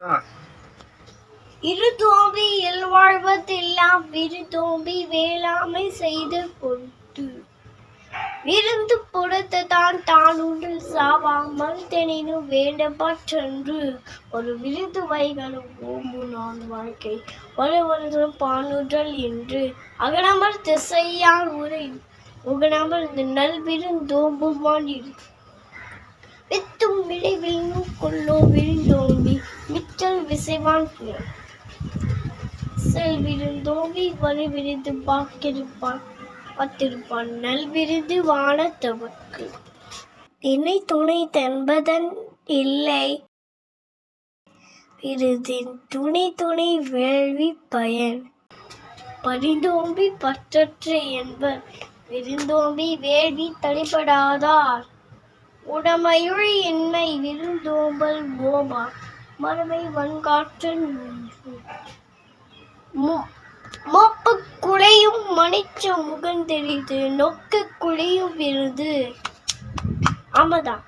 ஆ. இரு தோம்பியில் வாழ்வதெல்லாம் விரு தோம்பி வேளாமை செய்து கொண்டு. விருந்து பொறுத்து தான் தான் உண்டு சாவாமல் தெனினும் வேண்ட பற்றன்று ஒரு விருது வைகளும் ஓம்பு நான் வாழ்க்கை. ஒரு ஒரு பானுடல் என்று அகனமர் திசையால் உரை. உகனமர் நல் விருந்தோம்புமான் இரு. வித்தும் விளைவில் கொள்ளோ விழுந்தோம்பி விசைவான் புயல் செல் விருந்தோம்பி வரி விருந்து பார்க்கிருப்பான் பார்த்திருப்பான் நல் விருந்து தவக்கு இணை துணை தென்பதன் இல்லை விருதின் துணை துணை வேள்வி பயன் பரிந்தோம்பி பற்றற்ற என்பர் விருந்தோம்பி வேள்வி தளிபடாதார் உடமையுள் இன்மை விருந்தோம்பல் மோமா மறுமை வன்காற்றன் மோப்பு குலையும் மணிச்ச முகந்தெரிது நொக்கு குழையும் விருது ஆமாதான்.